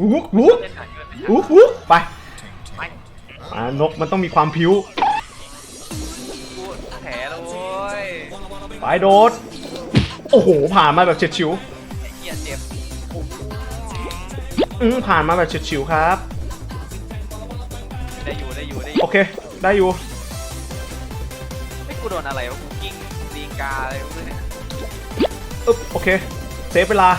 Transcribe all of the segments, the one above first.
ลุกลุกเล่นหนักเกินลุกลุกไปไปอ่านกมันต้องมีความพิ้วกูแผลแล้วโว้ยไปโดด โอ้โห ผ่านมาแบบเฉียดฉิวไอ้เหี้ยเจ็บอืมผ่านมาแบบเฉียดฉิวครับ ได้อยู่ได้อยู่ได้อโอยู่เค ได้อยู่ ไม่กูโดนอะไรวะกูกิ้งตีนกาอะไรวะเนี่ยอึ๊บโอเค เซฟเวลา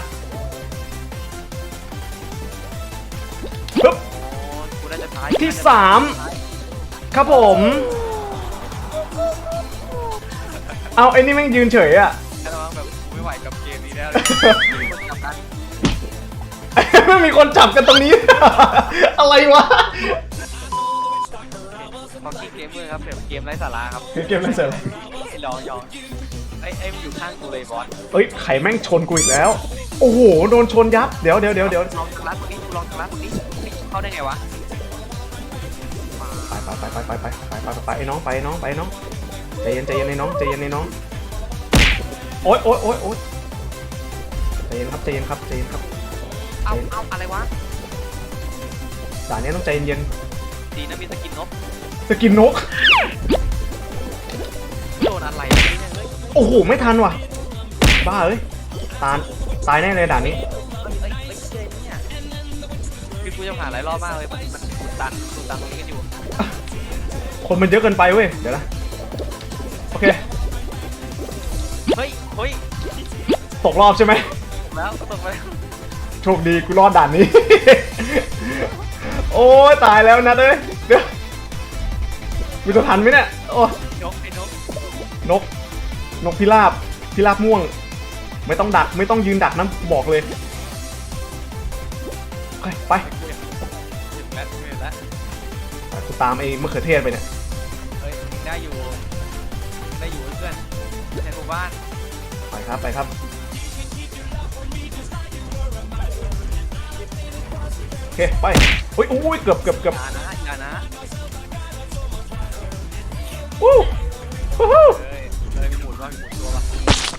ปึ๊บโอ้ยกูน่าจะตายที่สาม ครับผม เอาไอ้นี่แม่งยืนเฉยอะแค่ระวังแบบกูไม่ไหวกับเกมนี้แล้วมีคนจับกันไม่มีคนจับกันตรงนี้ อะไรวะ ขอคิดเกมเมอร์ครับแบบเกมไร้สาระครับเกมอะไรเสร็จไอ้ลองยองไอ้ไอ้มันอยู่ข้างกูเลยบอสเอ้ยไข่แม่งชนกูอีกแล้ว โอ้โห โดนชนยับ เดี๋ยวเดี๋ยวเดี๋ยวเดี๋ยวลองรัดตรงนี้กูลองรัดตรงนี้เข้าได้ไงวะไปไปไปไปไปไปไปไปไปไอ้น้องไปน้องไปน้องใจเย็นใจเย็นไอ้น้องใจเย็นไอ้น้องโอ๊ยโอ๊ยโอ๊ยโอ๊ยใจเย็นครับใจเย็นครับใจเย็นครับเอาเอาอะไรวะด่านนี้ต้องใจเย็นดีนะมีสกินนกสกินนกโดนอะไรเนี่ยเฮ้ยโอ้โหไม่ทันว่ะบ้าเอ้ยตายตายแน่เลยด่านนี้ คือกูจะผ่านหลายรอบมากเลยมันมันขุดตันขุดตันตรงนี้กันอยู่คนมันเยอะเกินไปเว้ย เดี๋ยวนะ โอเค เฮ้ยเฮ้ยตกรอบใช่ไหมตกแล้วตกไปแล้วโชคดีกูรอดด่านนี้ โอ้ยตายแล้วนะเอ้ยเดี๋ยวกูจะทันไหมเนี่ย โอ้นกไอ้นกนก นกพิราบ พิราบม่วง ไม่ต้องดัก ไม่ต้องยืนดักนะบอกเลยไปไป ตามไอ้มะเขือเทศไปเนี่ยเฮ้ยได้อยู่ ได้อยู่เพื่อนในหมู่บ้านไปครับไปครับโอเคไปอุ้ยอุ้ยเกือบเกือบเกือบอย่านะอย่านะวู้วู้ฮู้เฮ้ยเฮ้ยมีหมุนว่ามีหมุนตัวป่ะ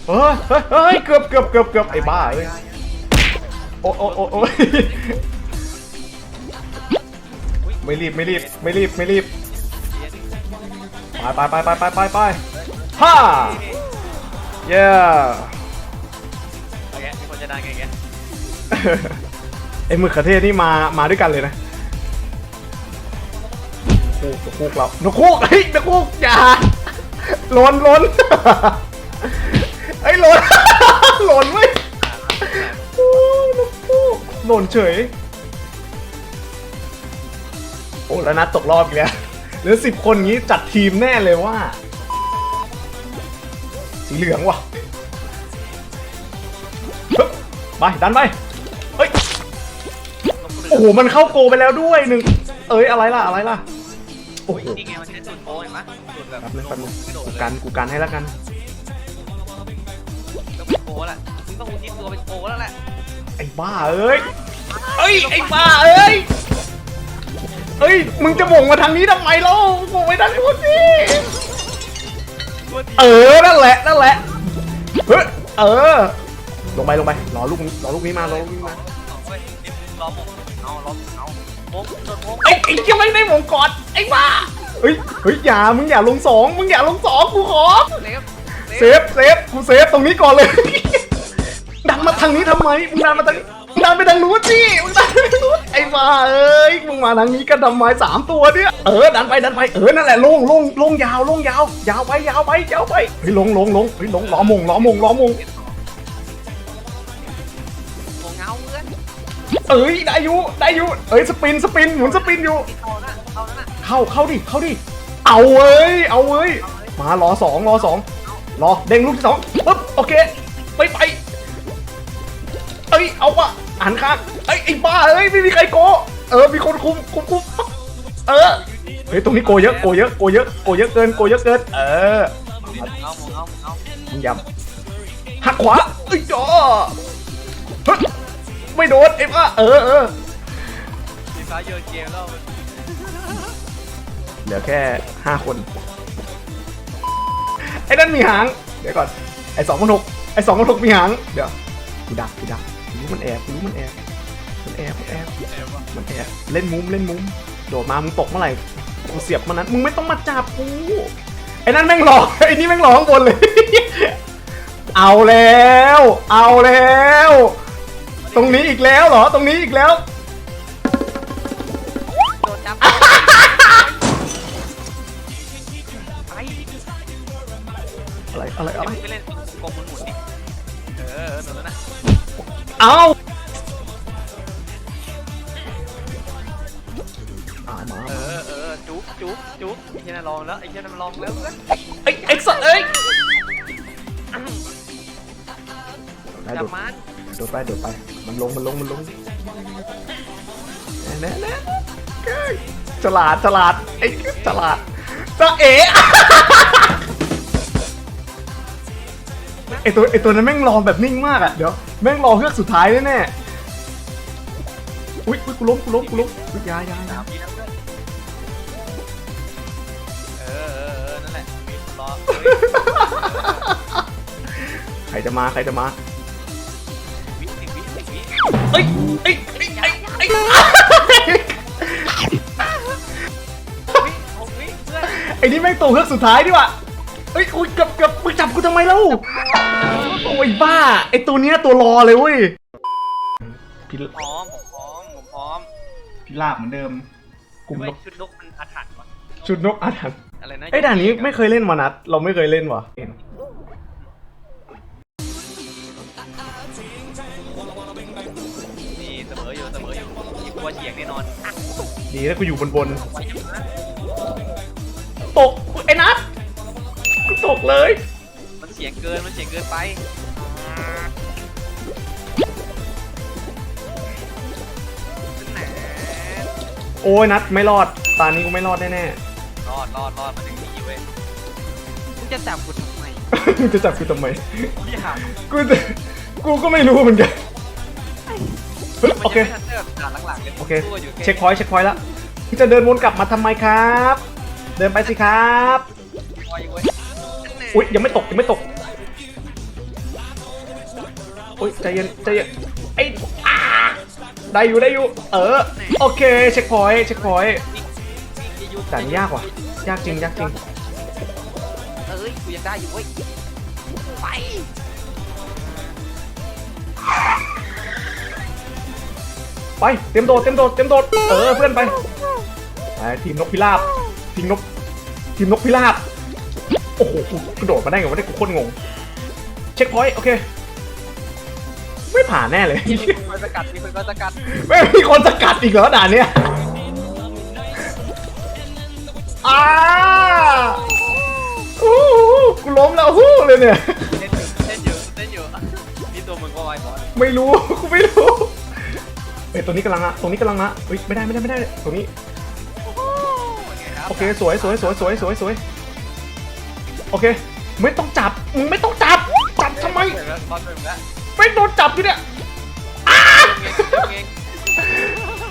เฮ้ยเฮ้ยเฮ้ยเกือบเกือบเกือบเกือบไอ้บ้าเอ้ยโอ้โอ้โอ้โอ้ย ไม่รีบไม่รีบไม่รีบไม่รีบไปไปไปไปไปไปไปฮ่าเย้โอเคมีคนจะดังไงแกไอ้มือขเทศนี่มามาด้วยกันเลยนะคูกนกคูกเรานกคูกเฮ้ยนกคูกอย่าหล่นหล่นไอ้หล่นหล่นเว้ยนกคูกหล่นเฉย โอ้แล้วนัดตกรอบอีกแล้วเหลือสิบคนงี้จัดทีมแน่เลยว่า สีเหลืองว่ะฮึบไปดันไปเฮ้ยโอ้โหมันเข้าโกไปแล้วด้วยหนึ่งเอ้ยอะไรล่ะอะไรล่ะโอ้โหนี่ไงมันใช้สูตรโป้เห็นปะสูตรแบบแป๊บนึงแป๊บนึงไม่โดดกูเลยกันกูกันให้แล้วกันต้องเป็นโป้แหละมึงต้องอุทิศตัวเป็นโป้แล้วแหละไอ้บ้าเอ้ยเอ้ยไอ้บ้าเอ้ย เอ้ย มึงจะบ่งมาทางนี้ทำไมเล่าบ่งไปทางนู้นสิตัวดีเออ นั่นแหละ นั่นแหละ เฮ้ย เออ ลงไป ลงไป รอลูกนี้รอลูกนี้มารอลูกนี้มาเอาเว้ยนี่มึงรอผมเอารอผมเอาโป้โดนโป้ไอ้ไอ้เจ้าไม่ได้หมงกอดไอ้บ้าเฮ้ย เฮ้ย อย่า มึงอย่าลงสอง มึงอย่าลงสองกูขอ เซฟ เซฟเซฟกูเซฟตรงนี้ก่อนเลยดันมา ทางนี้ทำไมมึงดันมาทางนี้มึงดันไปทางนู้นสิมึงดันไปทางนู้นไอ้บ้าเอ้ยมึงมาทางนี้กันทำไมสามตัวเนี่ยเออดันไปดันไปเออนั่นแหละลงลงลงยาวลงยาว ยาวไปยาวไปยาวไปเฮ้ยลงลงลงเฮ้ยลงล้อมงล้อมงล้อมงโป้เงาเพื่อนเอ้ยได้อยู่ได้อยู่เอ้ยสปินสปินหมุนสปินอยู่ติดเอานะเอานั่นน่ะเข้าเข้าดิเข้าดิเอาเว้ยเอาเว้ยมารอสองรอสองรอเด้งลูกที่สองปึ๊บโอเคไปไปเอ้ยเอาวะหันข้างเอ้ยไอ้บ้าเอ้ยไม่มีใครโก เออมีคนคุมคุมคุมเออเฮ้ยตรงนี้โกเยอะโกเยอะโกเยอะโกเยอะเกินโกเยอะเกิน เออเอาเอาเอามึงยำหักขวาเอ้ยจ่อไม่โดนไอ้บ้าเออเออสีฟ้าโยนเกมแล้วเหลือแค่ห้าคนไอ้นั่นมีหาง เดี๋ยวก่อนไอ้สองพันหกไอ้สองพันหกมีหาง เดี๋ยวกูดักกูดัก กูรู้มันแอบกูรู้มันแอบ มันแอบแอบมันแอบเล่นมุมเล่นมุม โดดมา มึงตกเมื่อไหร่ กูเสียบมันนั้น มึงไม่ต้องมาจับกู ไอ้นั่นแม่งหลอก ไอ้นี่แม่งหลอกข้างบนเลย เอาแล้ว เอาแล้ว ตรงนี้อีกแล้วเหรอ ตรงนี้อีกแล้ว โดนจับไปอะไร อะไร อะไร ไปเล่นกลมหมุนหมุนดิ เออเออตรงนั้นนะเอาเอามาเออเออจุ๊บจุ๊บจุ๊บไอ้เหี้ยนั่นลองแล้วไอ้เหี้ยนั่นมันลองแล้วเพื่อนไอ้ไอ้สัตว์เอ้ยได้จัโดบมันโดดไปโดดไป มันลงมันลงมันลงแน่แน่แน่ฉลาดฉลาดไอ้ฉลาดจะเอ๋ ไอตัวไอตัวนั้นแม่งรอแบบนิ่งมากอะเดี๋ยวแม่งรอเฮือกสุดท้ายแน่ๆอุ้ยอุ้ยกูล้มกูล้มกูล้มอุ้ยอยาอยาอยาสามทีนะเพื่อนเออเออเออนั่นแหละมีคนรอเฮ้ยใครจะมาใครจะมาวิสิบวิสิบวิเอ้ยเอ้ยเอ้ยเอ้ยเอ้ยวิหกวิเพื่อนไอ้นี่แม่งตัวเฮือกสุดท้ายดิว่ะ เอ้ยอุ้ยเกับเกับมึงจับกูทำไมเล่าโอ้ยบ้า ไอ้ตัวเนี้ยตัวรอเลยเว้ยพี่พร้อมผมพร้อมผมพร้อมพี่ลาบเหมือนเดิมกลุ่มด้วยนกชุดนกมันอาถรรพ์วะชุดนกอาถรรพ์อะไรนะไอ้ด่านนี้ไม่เคยเล่นมานัดเราไม่เคยเล่นว่ะนี่เสมออยู่เสมออยู่ยี่กลัวเฉียงแน่นอนดีนะกูอยู่บนบนตกไอ้นัดกู ตกเลย มันเฉียงเกิน มันเฉียงเกินไปแหมโอ้ยนัดไม่รอด ตานี้กูไม่รอดแน่รอดรอดรอดมาถึงนี่เว้ยมึงจะจับกูทำไมๆ มึงจะจับกูทำไมพี่หามกูจะกูก็ไม่รู้เหมือนกันเฮ้ยมันโอเคยังไม่ทันเริ่มด่านหลังๆเลยโอเค สู้กันอยู่แเช็คพอยต์เช็คพอยต์แล้วมึงจะเดินวนกลับมาทำไมครับ เดินไปสิครับคอยอยู่เว้ย อุ้ยยังไม่ตกยังไม่ตกอุ้ยใจเย็นใจเย็นไอ้อ่าได้อยู่ได้อยู่ เออโอเคเช็คพอยต์เช็คพอยต์วิ่งวิ่งอย่าหยุดแต่อันนี้ยากว่ะยากจริงยากจริงเอ้ยกูยังได้อยู่เว้ยไปไปเต็มโดดเต็มโดดเต็มโดดเออเพื่อนไปไปทีมนกพิราบทีมนกทีมนกพิราบ โอ้โหกูกระโดดมาได้ไงวะเนี่ยกูโคตรงง เช็คพอยต์โอเค ไม่ผ่านแน่เลย มีคนสกัดมีคนสกัดไม่มีคนสกัดอีกเหรอด่านเนี้ยอ้าอู้หูกูล้มแล้วฮู้เลยเนี่ย เต้นอยู่เต้นอยู่เต้นอยู่นี่ตัวมึงก็ไว้ก่อนไม่รู้ กูไม่รู้ เอ้ยตัวนี้กำลังอะตรงนี้กำลังนะเฮ้ยไม่ได้ไม่ได้ไม่ได้ตรงนี้ โอเคสวยสวยสวยสวยสวยสวย โอเค ไม่ต้องจับ มึงไม่ต้องจับ จับทำไม บอลเป็นแล้วไม่โดนจับอยู่เนี่ยเอง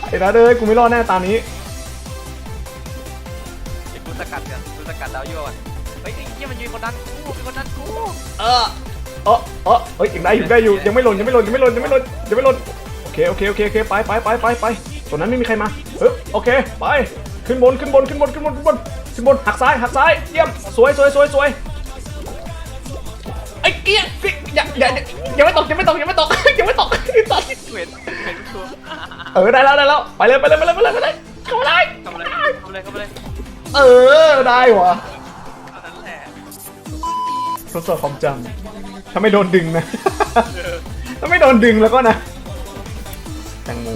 ไอ้นะเด้ยกูไม่รอดแน่ตานี้ เดี๋ยวกูสกัดกันกูสกัดดาวยั่วก่อนเฮ้ยไอ้เหี้ยมันมีคนดันกูมีคนดันกูเออเออเออเฮ้ยยังได้อยู่ได้อยู่ ยังไม่หล่นยังไม่หล่นยังไม่หล่นยังไม่หล่นยังไม่หล่นโอเคโอเคโอเคโอเคไปไปไปไปไปตัวนั้นไม่มีใครมาเออโอเคไปขึ้นบนขึ้นบนขึ้นบนขึ้นบนขึ้นบน ขึ้นบนหักซ้ายหักซ้ายเยี่ยมสวยสวยสวยสวยไอ้เกี้ยอย่าอย่าอย่าไม่ตกอยังไม่ตกอยังไม่ตกอยังไม่ตกไอ้สัสเห็นเห็นกูเออได้แล้วได้แล้วไปเลยไปเลยไปเลยไปเลยไปเลยเข้าเลยทำอะไรทำอะไรทำอะไรเออได้วะเท่านั้นแหละทดสอบความจำถ้าไม่โดนดึงนะถ้าไม่โดนดึงแล้วก็นะแตงโม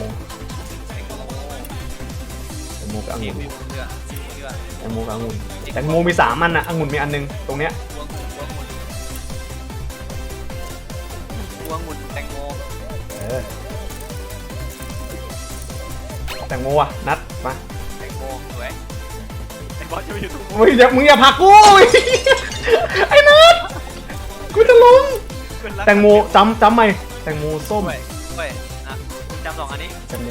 แตงโมกับองุ่น แตงโมกับองุ่นแตงโมมีสามอันนะองุ่นมีอันหนึงตรงเนี้ยพวงหมุนพวงหมุนแตงโมเออแตงโมอะนัดมาแตงโมสวยไอ้บอสจะไปอยู่ตรงมึงอย่ามึงอย่าผลักกูไอ้นัดกูจะล้มแตงโมจำจำไหมแตงโมส้ม กล้วยกล้วยอะ จำสองอันนี้แตงโม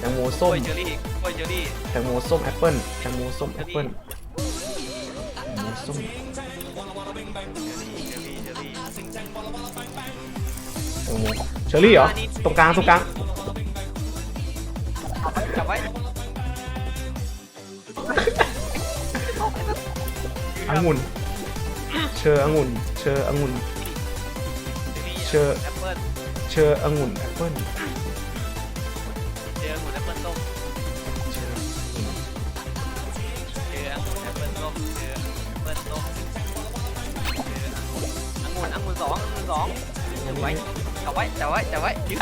แตงโมกล้ส้มวยเจอรี่กล้วยเจอรี่แตงโมส้มแอปเปิ้ลแตงโมส้มแอปเปิ้ลแตงโมส้มเจอรี่เจอรี่แตงโมเชอรี่เหรอตรงกลางตรงกลางจับไว้องุ่นเชอองุ่นเชอองุ่น เชื่อแอปเปิ้ลเชอองุ่นแอปเปิ้ล องุ่นองุ่นสององุ่นสองจับไว้จับไว้จับไว้จับไว้ยึด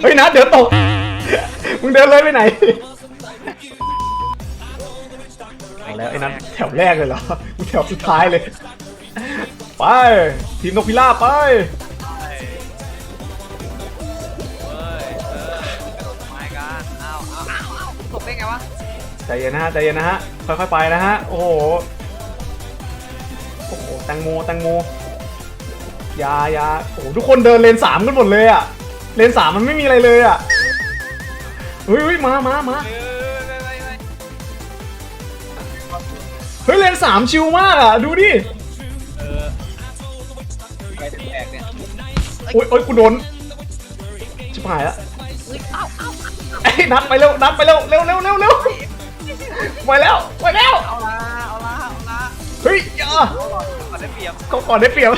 เฮ้ยนะเดี๋ยวตก มึงเดินเลยไปไหนเอาแล้วไอ้นั้นแถวแรกเลยเหรอกูแถวสุดท้ายเลย ไป ทีมนกพิราบไปเฮ้ยเออกระโดดไม้กันเอาเอาเอาเอาตกได้ไงวะใจเย็นนะฮะใจเย็นนะฮะค่อยๆไปนะฮะ โอ้โห โอ้โหแตงโมแตงโมอยาอยาโอ้โหทุกคนเดินเลนสามกันหมดเลยอะเลนสามมันไม่มีอะไรเลยอะเฮ้ยเฮ้ยมามามาเออไปไปไปเฮ้ยเลนสามชิลมากอะดูดิเออไปถึงแตกเนี่ยโอ๊ยโอ๊ยกูโดนชิบหายละไอ้ยนัดไปเร็วนัดไปเร็วเร็วเร็วเร็วเร็วไปแล้วไปแล้ว เอาละเอาละเอาละเฮ้ยอย่าเอาละก่อนได้เปรียบก็ก่อนได้เปรียบ